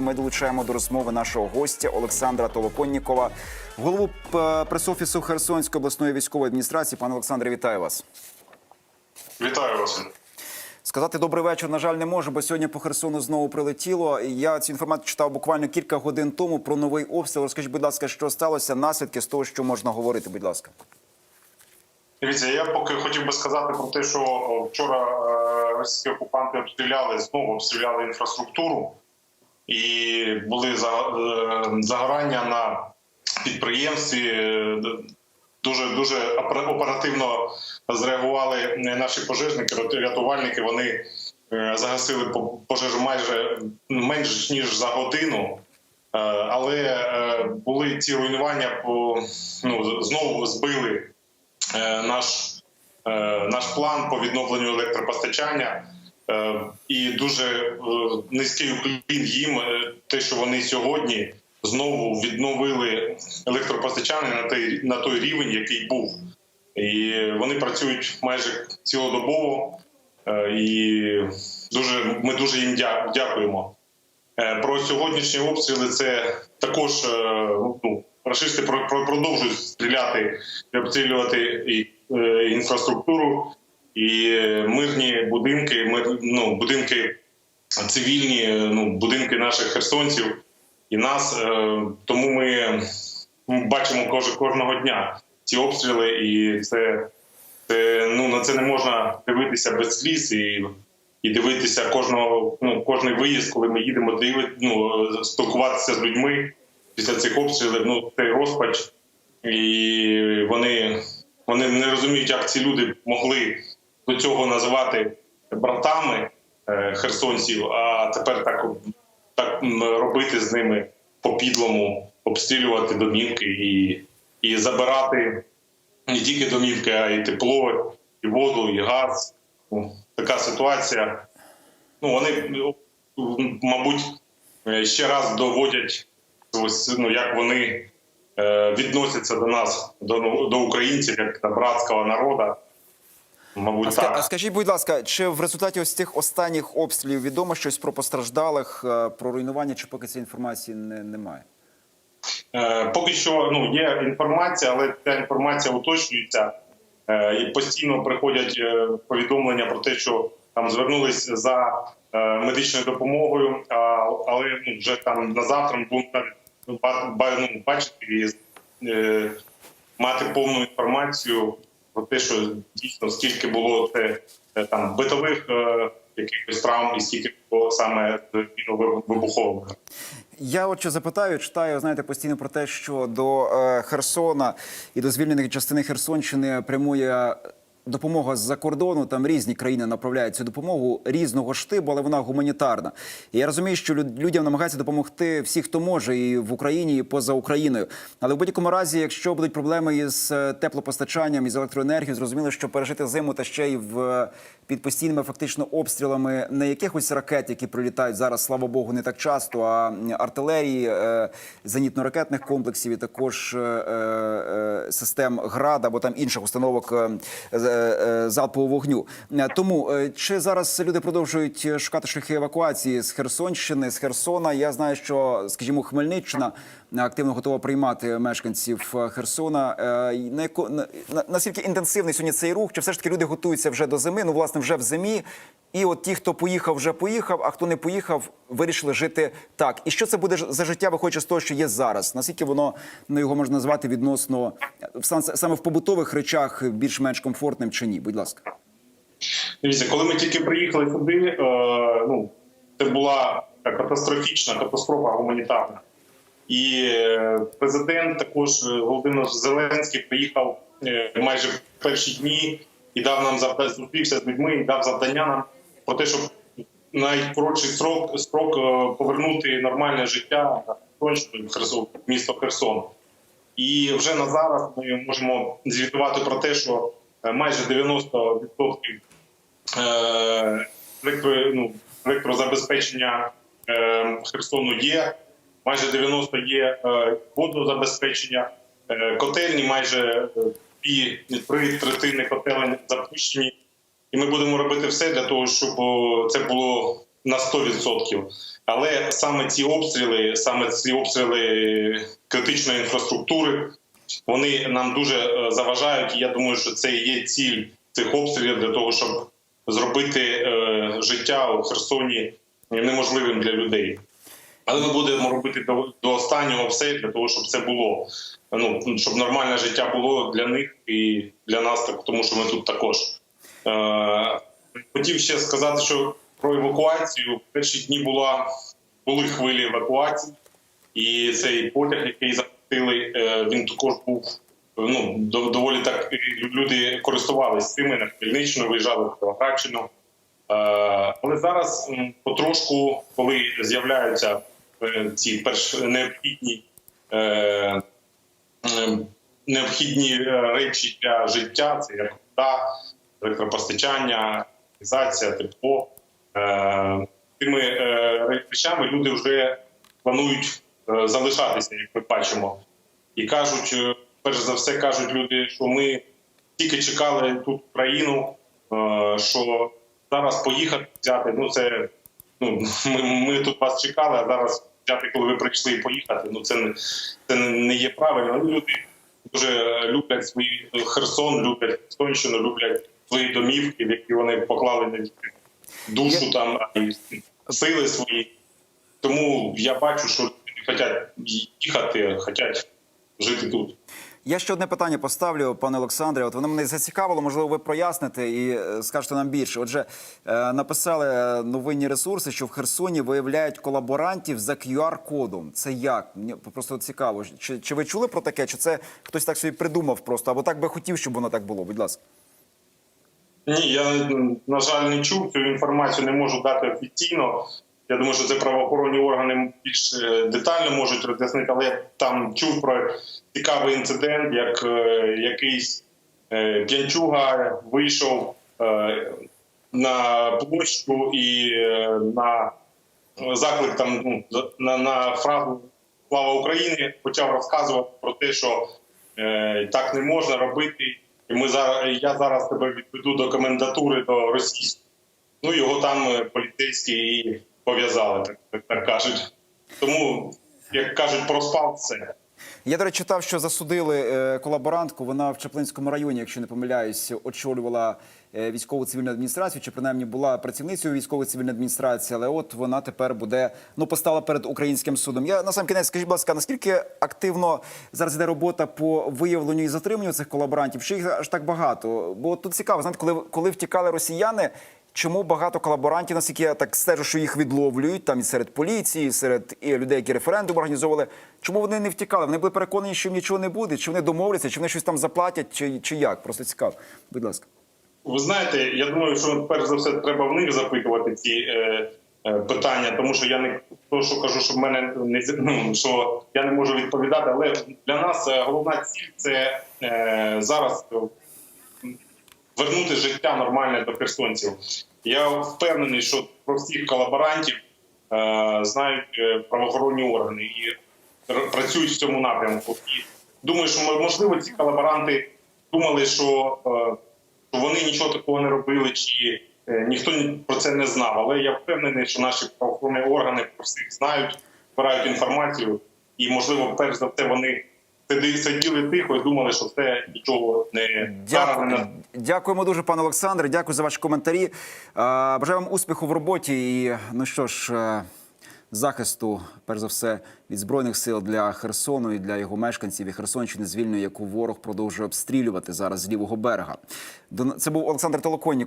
Ми долучаємо до розмови нашого гостя Олександра Толоконнікова, голову п- пресофісу Херсонської обласної військової адміністрації. Пане Олександре, вітаю вас. Вітаю вас. Сказати добрий вечір, на жаль, не можу, бо сьогодні по Херсону знову прилетіло. Я цю інформацію читав буквально кілька годин тому про новий обстріл. Розкажіть, будь ласка, що сталося, наслідки з того, що можна говорити, будь ласка. Дивіться, я поки хотів би сказати про те, що вчора е, російські окупанти обстріляли знову обстріляли інфраструктуру і були е, загорання на підприємстві. Е, Дуже дуже опера- оперативно зреагували наші пожежники, рятувальники. Вони е, загасили по- пожежу майже менш ніж за годину. Але були ці руйнування по ну знову збили наш, наш план по відновленню електропостачання. Е, І дуже е, низький уклін їм, е, те, що вони сьогодні знову відновили електропостачання на той, на той рівень, який був. І вони працюють майже цілодобово. І дуже, ми дуже їм дякуємо. Про сьогоднішні обстріли це також ну, рашисти про- про- продовжують стріляти обстрілювати інфраструктуру, і мирні будинки, мир, ну, будинки цивільні, ну, будинки наших херсонців і нас. Е, Тому ми бачимо кож- кожного дня ці обстріли, і це, це ну на це не можна дивитися без сліз і і дивитися кожного ну кожний виїзд, коли ми їдемо диви, ну, спілкуватися з людьми після цих обстрілів. Ну цей розпач, і вони, вони не розуміють, як ці люди могли до цього називати братами е, херсонців, а тепер так, так робити з ними по підлому, обстрілювати домівки і, і забирати не тільки домівки, а й тепло, і воду, і газ. Ну, така ситуація. Ну, вони, мабуть, е, ще раз доводять, ну, як вони е, відносяться до нас, до, до українців, як до братського народу. Мабуть, А, так. а скажіть, будь ласка, чи в результаті ось цих останніх обстрілів відомо щось про постраждалих, е, про руйнування, чи поки цієї інформації не, немає? Е, Поки що ну, є інформація, але ця інформація уточнюється. Е, І постійно приходять е, повідомлення про те, що там звернулись за е, медичною допомогою, а, але ну, вже там на завтра будемо ну, ну, бачити і е, мати повну інформацію про те, що дійсно скільки було це е, там битових е, якихось травм, і скільки було саме вибухових. Я от що запитаю, читаю, знаєте, постійно про те, що до е, Херсона і до звільнених частини Херсонщини прямує допомога з-за кордону. Там різні країни направляють цю допомогу різного штибу, але вона гуманітарна. І я розумію, що люд- людям намагаються допомогти всі, хто може, і в Україні, і поза Україною. Але в будь-якому разі, якщо будуть проблеми із е, теплопостачанням, із електроенергією, зрозуміло, що пережити зиму та ще й в під постійними фактично обстрілами не якихось ракет, які прилітають зараз, слава Богу, не так часто, а артилерії, е, зенітно-ракетних комплексів і також е, е, систем ГРАД або там інших установок е, е, залпового вогню. Е, Тому е, чи зараз люди продовжують шукати шляхи евакуації з Херсонщини, з Херсона? Я знаю, що, скажімо, Хмельниччина активно готова приймати мешканців е, Херсона. Е, На яко на, на- наскільки інтенсивний сьогодні цей рух? Чи все ж таки люди готуються вже до зими? Ну, власне, вже в зимі. І от ті, хто поїхав, вже поїхав, а хто не поїхав, вирішили жити так. І що це буде за життя, виходячи з того, що є зараз? Наскільки воно ну, його можна назвати відносно саме в побутових речах більш-менш комфортним чи ні? Будь ласка. Дивіться, коли ми тільки приїхали сюди, е, ну це була катастрофічна катастрофа гуманітарна. І е, президент також е, Володимир Зеленський приїхав е, майже в перші дні і дав нам завдання, зустрівся з людьми і дав завдання нам про те, щоб найкоротший срок строк повернути нормальне життя Херсон, місто Херсон. І вже на зараз ми можемо звітувати про те, що майже 90% е, електро, ну, електрозабезпечення Херсону є. Майже 90 є е, водозабезпечення, е, котельні майже е, дві три третини котелень запущені. І ми будемо робити все для того, щоб це було на 100%. Але саме ці обстріли, саме ці обстріли критичної інфраструктури, вони нам дуже заважають. І я думаю, що це і є ціль цих обстрілів для того, щоб зробити життя у Херсоні неможливим для людей. Але ми будемо робити до, до останнього все для того, щоб це було. Ну щоб нормальне життя було для них і для нас, так тому що ми тут також. Е, хотів ще сказати, що про евакуацію в перші дні була були хвилі евакуації, і цей потяг, який запустили, е, він також був ну доволі так люди користувалися цими на Хмельниччину, виїжджали в Кривоградщину. Е, Але зараз потрошку, коли з'являються ці перш необхідні е, е, необхідні е, речі для життя, це як вода, електропостачання, організація, тепло. Е, Тими е, речами люди вже планують е, залишатися, як ми бачимо. І кажуть, е, перш за все, кажуть люди, що ми тільки чекали тут Україну, е, що зараз поїхати взяти. Ну це ну ми, ми тут вас чекали, а зараз взяти, коли ви прийшли і поїхати. Ну це не це не є правильно. Ну, Люди дуже люблять свій Херсон, люблять Херсонщину, люблять свої домівки, в які вони поклали на душу там і сили свої. Тому я бачу, що люди хочуть їхати, хочуть жити тут. Я ще одне питання поставлю, пане Олександре. От воно мене зацікавило, можливо, ви проясните і е, скажете нам більше. Отже, е, написали е, новинні ресурси, що в Херсоні виявляють колаборантів за QR-кодом. Це як? Мені просто цікаво. Чи, чи ви чули про таке? Чи це хтось так собі придумав просто? Або так би хотів, щоб воно так було? Будь ласка. Ні, я на жаль не чув цю інформацію, не можу дати офіційно. Я думаю, що це правоохоронні органи більш е, детально можуть роз'яснити, але я там чув про цікавий інцидент, як е, якийсь е, п'янчуга вийшов на площу і на заклик там ну, на, на фразу Слава Україні почав розказувати про те, що так не можна робити. І ми зараз я зараз тебе відведу до комендатури до російської. Ну його там поліцейські і пов'язали, так, так, кажуть. Тому, як кажуть, проспав все. Я, до речі, читав, що засудили е, колаборантку. Вона в Чаплинському районі, якщо не помиляюсь, очолювала е, військову цивільну адміністрацію, чи принаймні була працівницею військової цивільної адміністрації, але от вона тепер буде ну постала перед українським судом. Я на сам кінець скажіть, будь ласка, наскільки активно зараз йде робота по виявленню і затриманню цих колаборантів? Чи їх аж так багато? Бо тут цікаво, знаєте, коли коли втікали росіяни. Чому багато колаборантів, наскільки я так стежу, що їх відловлюють там і серед поліції, і серед і людей, які референдум організовували. Чому вони не втікали? Вони були переконані, що їм нічого не буде, чи вони домовляться, чи вони щось там заплатять, чи, чи як? Просто цікаво. Будь ласка. Ви знаєте, я думаю, що перш за все треба в них запитувати ці е, е, питання, тому що я не то, що кажу, що в мене не ну, що я не можу відповідати. Але для нас е, головна ціль це е, зараз вернути життя нормальне до херсонців. Я впевнений, що про всіх колаборантів е, знають е, правоохоронні органи і працюють в цьому напрямку. І думаю, що можливо ці колаборанти думали, що, е, що вони нічого такого не робили, чи е, ніхто ні- про це не знав. Але я впевнений, що наші правоохоронні органи про всіх знають, збирають інформацію, і можливо, перш за все, вони сиділи тихо і думали, що це нічого не Дякую. Дякуємо дуже, пане Олександре. Дякую за ваші коментарі. Е, Бажаю вам успіху в роботі. І ну що ж, е, захисту, перш за все, від збройних сил для Херсону і для його мешканців і Херсонщини звільнює, яку ворог продовжує обстрілювати зараз з лівого берега. Це був Олександр Толоконнік.